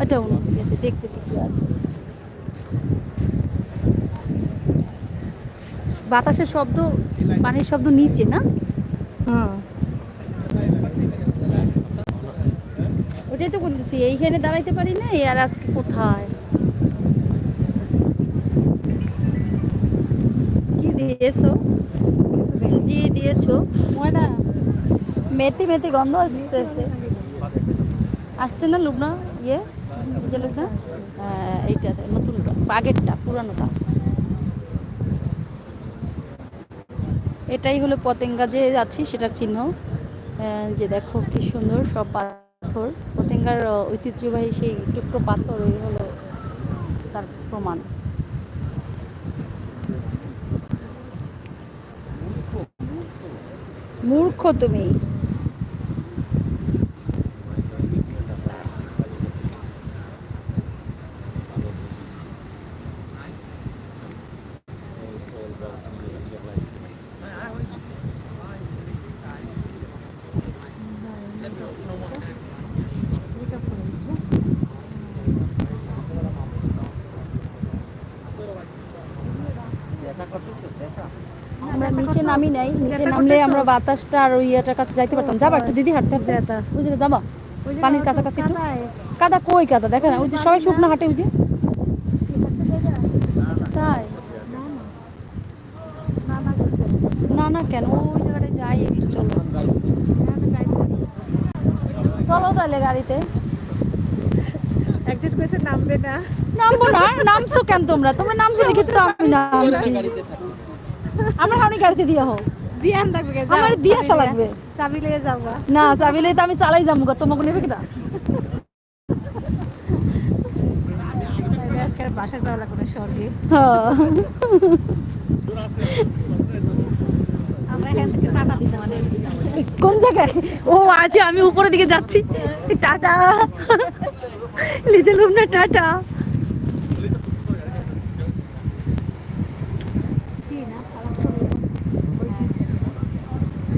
ইয়েতে দেখতেছি কি আছে বাতাসের শব্দ পানির শব্দ নিচে না? হ্যাঁ। ওটাই তো বলতেছি এইখানে দাঁড়াইতে পারি না আর আজকে কোথায়? কি দিয়েছ? জি দিয়েছ। মেথি মেথি গন্ধ আসতেছে। আসছে না লুবনা? ইয়ে? যে লুবনা? এইটাতে নতুনটা, আগেরটা, পুরানোটা। এটাই হলো পতেঙ্গা যে যাচ্ছি সেটার চিহ্ন। যে দেখো কি সুন্দর সব পাথর। পতেঙ্গার ঐতিহ্যবাহী সেই টুকরো পাথর এই হলো তার প্রমাণ। মূর্খ তুমি আমরা নিচে নামি নাই নিচে নামলে আমরা বাতাসটা আর ওই ইয়েটার কাছে যাইতে পারতাম। যাবা একটু দিদি হাঁটতে হাঁটতে? ওই জায়গায় যাবা? পানির কাছাকাছি একটু? কাদা কই কাদা? দেখে না ওই যে সবাই শুকনো হাঁটে ওই যে। না, না। কেন? ওই জায়গাটায় যাই একটু চলো। চলো তাহলে গাড়িতে। একজন কইছে নামবে না। নামবো না? নামছো কেন তোমরা? তোমরা নামছো দেখি তো আমি নামছি। আমার হানি গাড়িতে দিয়ে হোক দিয়ান লাগবে আমার দিয়ে আসা লাগবে। চাবি লিয়ে না চাবিলে তো আমি চালাই যাব গো, তোমাকে নেবে কিনা? বাসায় যাওয়া লাগবে স্বর্গে। হ্যাঁ। কোন জায়গায়? ও আছে আমি উপরের দিকে যাচ্ছি। টাটা। লিজে লুমনা টাটা কি না খারাপ করে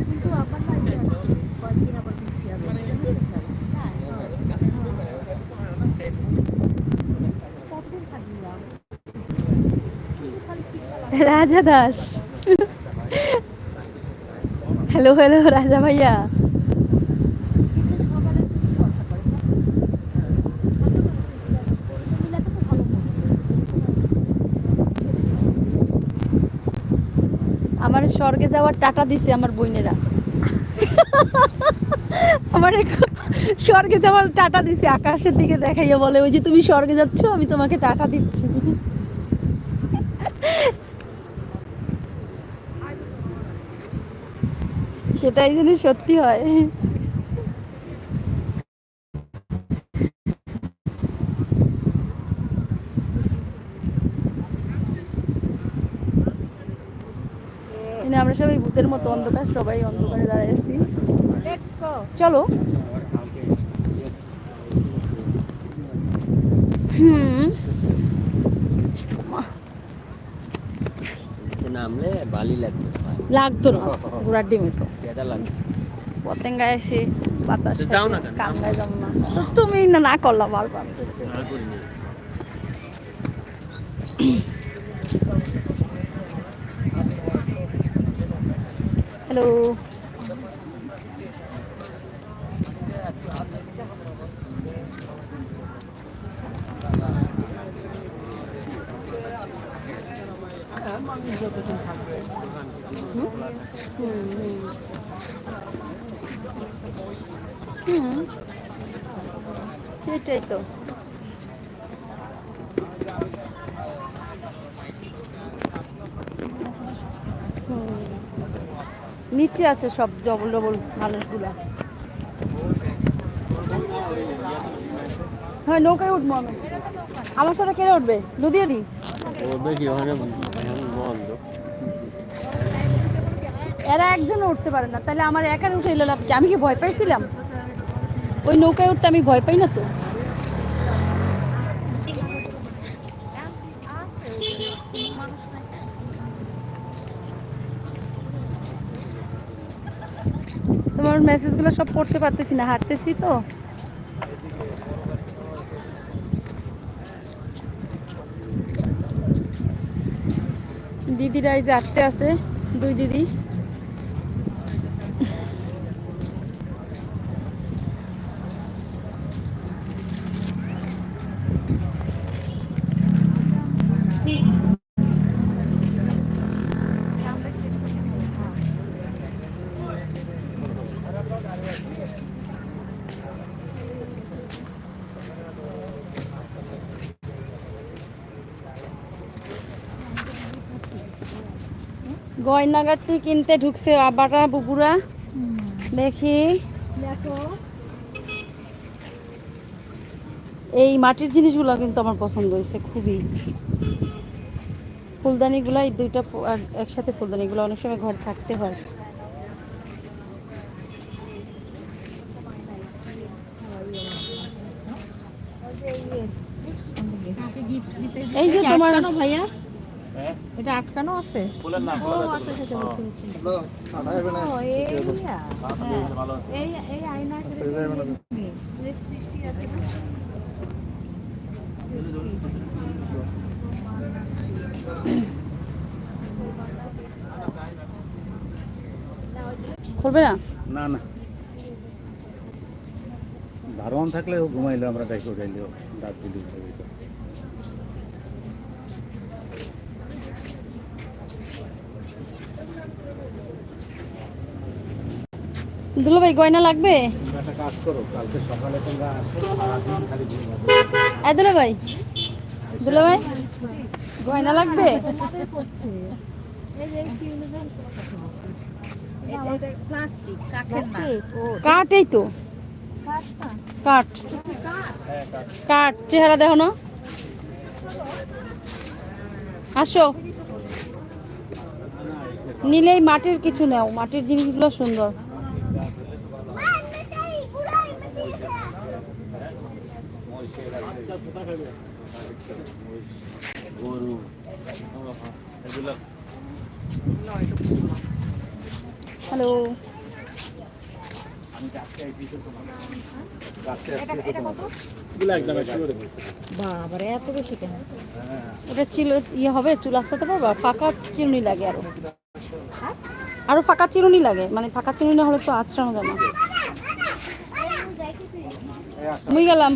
কিন্তু আবার না ইয়ে আছে, কয়েকদিন আবার বৃষ্টি হবে কতদিন থাকবি না? রাজা দাস। হ্যালো হ্যালো রাজা ভাইয়া। আমার স্বর্গে যাওয়ার টাটা দিছে আমার বোনেরা। আমার স্বর্গে যাওয়ার টাটা দিছে, আকাশের দিকে দেখাইয়া বলে, ওই যে তুমি স্বর্গে যাচ্ছ, আমি তোমাকে টাটা দিচ্ছি। সেটাই যদি সত্যি হয়। আমরা সবাই ভূতের মতো অন্ধকার সবাই অন্ধকারে go. চলো। হুম। নামলে বালি লাগবে। লাগতো না ঘোড়ার ডিমে তো কেদা লাগবে পতেঙ্গায় এসে বাতাস তো যাও না খাইতে, কেন? কামড়ায় যাব না। তো তুমি না না করলাম বারবার হ্যালো হুম সেটাই তো। নিচে আছে সব ডবল ডবল মানুষগুলা। হ্যাঁ নৌকায় উঠবো আমি। আমার সাথে কে উঠবে? লুদিয়ে কি ওখানে এরা একজনও উঠতে পারে না। তাহলে আমার একার উঠে লাভ আমি কি ভয় পাইছিলাম? ওই নৌকায় উঠতে আমি ভয় পাই না তো? তোমার মেসেজগুলো সব পড়তে পারতেছি না, হাঁটতেছি তো। দিদিরা এই যে আটতে আছে দুই দিদি। গয়নাগাটি কিনতে ঢুকছে আবারা বুবুরা। দেখি। দেখো। এই মাটির জিনিসগুলো কিন্তু আমার পছন্দ হয়েছে খুবই। ফুলদানিগুলো এই দুইটা একসাথে ফুলদানিগুলো অনেক সময় ঘর থাকতে হয়। এই যে তোমার ভাইয়া? এটা আটকানো আছে ও আচ্ছা আচ্ছা বুঝছি, বুঝছি। এই। এই এই আয়না সৃষ্টি আছে না? খুলবে না না না থাকলে ও ঘুমাইলো আমরা ডাইকে উঠাইলেও রাত দিদি দুলো ভাই গয়না লাগবে? একটা কাজ করো কালকে সকালে তোমরা সারাদিন খালি ঘুমাবো এই দুলো ভাই দুলো ভাই গয়না লাগবে? প্লাস্টিক কাঠের না কাঠ এই তো। কাঠ। কাঠ চেহারা দেখো না। আসো। নিলেই মাটির কিছু নেও মাটির জিনিসগুলো সুন্দর। গরু হ্যালো বাবারে এত বেশি কেন? ওটা ছিল ইয়ে হবে চুল আসতে পারবা ফাঁকা চিরুনি লাগে আরও। আরও ফাঁকা চিরুনি লাগে মানে ফাঁকা চিরুনি হলে তো আঁচড়ানো যায় না। মুই গেলাম।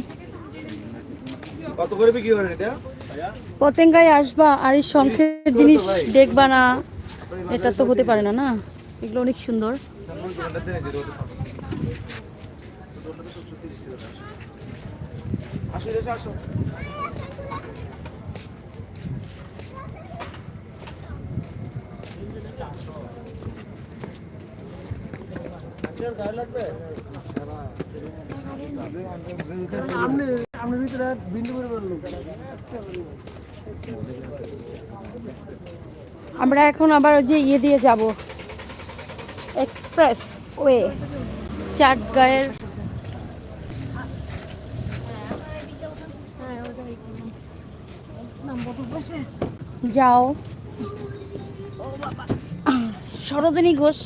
কত করে বিক্রি করেন এটা? পতেঙ্গায় আসবা আর এই শঙ্খের জিনিস দেখবা না। এটা তো হতে পারে না না? এগুলো অনেক সুন্দর। আসো বিন্দু আমরা এখন আবার ওই যে ইয়ে দিয়ে যাব। এক্সপ্রেস ওয়ে চাটগাঁয়ের যাও। সরোজিনী ঘোষ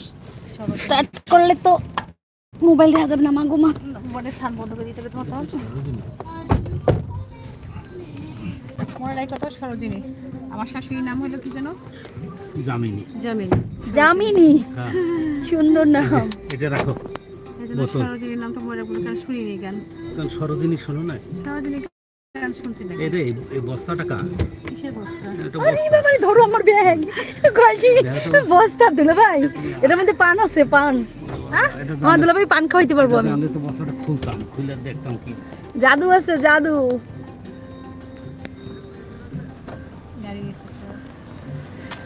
স্টার্ট করলে তো মোবাইল দেখা যাবে না মা গোমা মনে স্থান বন্ধ করে দিতে হবে তোমার মনে রাখো তো সরোজিনী। আমার শাশুড়ির নাম হলো কি যেন জামিনি। জামিনী। জামিনী। হ্যাঁ। সুন্দর নাম। এটা রাখো। সরোজিনীর নামটা মনে রাখব কারণ শুনিনি গান। কারণ সরোজিনী শোনো না সরোজিনী গান শুনছি না। এই রে এই- এই বস্তাটা কার? কিসের বস্তা? দুলা ভাই। এটার মধ্যে পান আছে পান। এটা হ্যাঁ দুলা ভাই পান খাওয়াইতে পারব আমি। জানলে তো বস্তাটা খুলতাম খুলে দেখতাম কি আছে। জাদু আছে জাদু।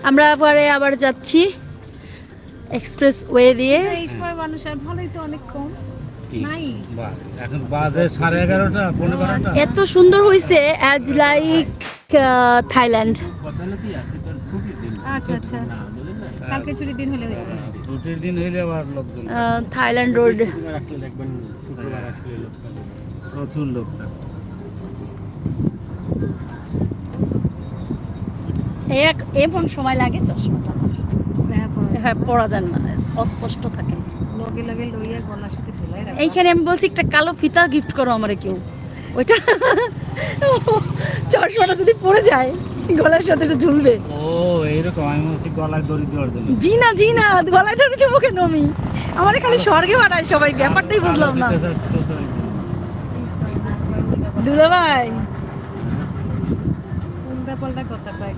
আমরা পরে আবার যাচ্ছি এক্সপ্রেস ওয়ে দিয়ে। এই সময় মানুষের ভালোই তো অনেক কম। নাই। বাহ, এখন বাজে সাড়ে এগারোটা পনেরো বারোটা। এত সুন্দর হয়েছে অ্যাজ লাইক থাইল্যান্ড কথা হলো কি আছে কারণ ছুটির দিন আচ্ছা আচ্ছা কালকে ছুটির দিন হলে হয়ে যাবে। ছুটির দিন হইলে আবার লোকজন থাইল্যান্ড রোড শুক্রবার আসলে দেখবেন শুক্রবার আসলে লোক থাকে। লোক এবং সময় লাগে চশমাটা। হ্যাঁ, হ্যাঁ পড়া যায় না অস্পষ্ট থাকে। লগে লগে লইয়া গলার সাথে ঝুলাই এইখানে আমি বলছি একটা কালো ফিতা গিফট করো আমারে কেউ। ওইটা চশমাটা যদি পড়ে যায় গলার সাথে এটা ঝুলবে। ও এইরকম আমি বলছি গলায় দড়ি দেওয়ার জন্য। জি না জি না গলায় ধরে দেবো কেন আমি? আমার খালি স্বর্গে পাঠায় সবাই ব্যাপারটাই বুঝলাম না। দুলা ভাই উল্টা পাল্টা কথা কয়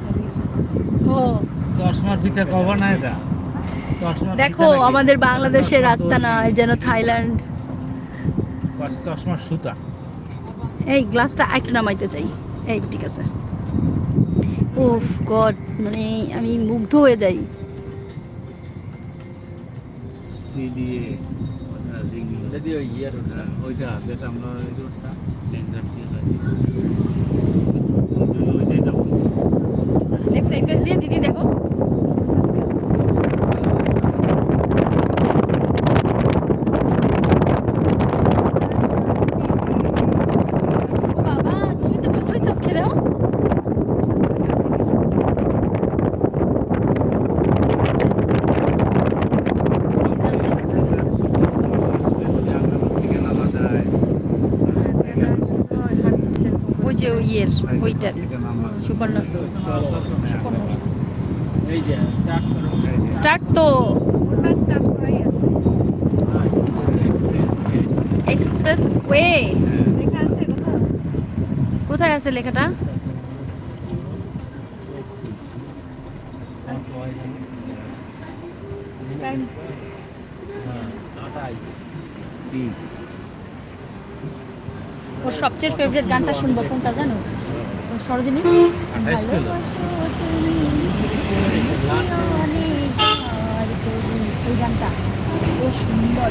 চশমার ফিতে কব না এটা? দেখো আমাদের বাংলাদেশের রাস্তা না যেন থাইল্যান্ড। চশমার সুতা। এই গ্লাসটা একটু নামাইতে চাই। এই ঠিক আছে। উফ গড মানে আমি মুগ্ধ হয়ে যাই। যদি ওই ইয়ের ওইটা যেটা আমরা ওই রোডটা ডেঞ্জার দিয়ে যাই ওইটাই যাব নেক্সট এই পেজ দিয়ে দিদি দেখো ও বাবা তুমি তো ভালোই চোখ খেলেও থেকে নামা যায় ওই যে ওই ইয়ের ওইটার থেকে নামা সুবর্ণস এই যে স্টার্ট করো স্টার্ট তো ওটা স্টার্ট করাই আছে এক্সপ্রেস ওয়ে লেখা আছে কোথায় আছে লেখাটা? ওর সবচেয়ে ফেভারিট গানটা শুনব কোনটা জানো? সরোজিনী। ওই গানটা। ও সুন্দর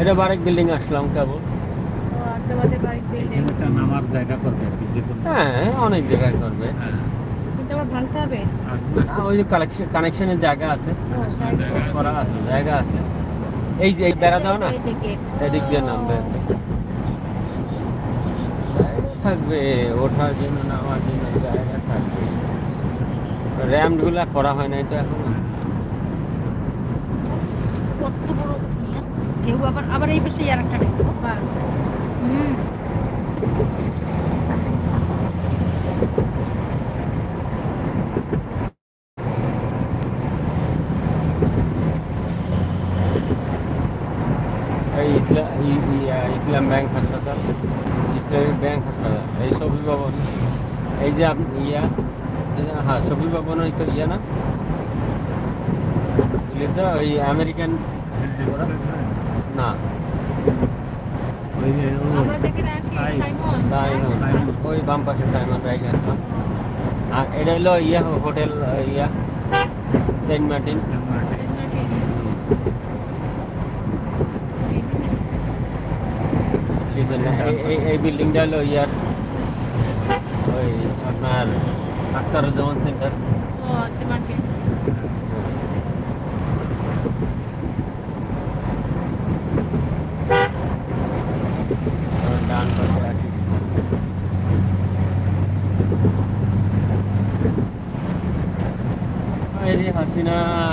এটা বারেক বিল্ডিং আসলাম কেবল। নামার জায়গা করবে হ্যাঁ অনেক জায়গায় করবে। হ্যাঁ। ওই যে কালেকশন কানেকশনের জায়গা আছে। জায়গা করা আছে জায়গা আছে। এই যে এই বেড়া দাও না। এদিক দিয়ে নামবে। থাকবে ওঠার জন্য নামার জন্য জায়গা থাকবে। র্যাম্পগুলা করা হয় নাই তো এখন। কত বড় ইয়া। ঢেউ আবার আবার এই পাশে আর একটা ঢেউ হুম। এই ইসলাম ব্যাংক হাসপাতাল। ইসলামিক ব্যাংক হাসপাতাল। এই সবই ভবন। এই যে আপনি ইয়া এই যে- হ্যাঁ সবই ভবন ওই তো ইয়া না? বুঝলি তো ওই আমেরিকান না। ওই বাম পাশে সাইমন রাইট আর এটা হলো yeah hotel yeah. Saint Martin এই বিল্ডিংটা হলো ইয়ার ওই আপনার আখতারুজ্জামান সেন্টার ও ডান পাশে আছে এই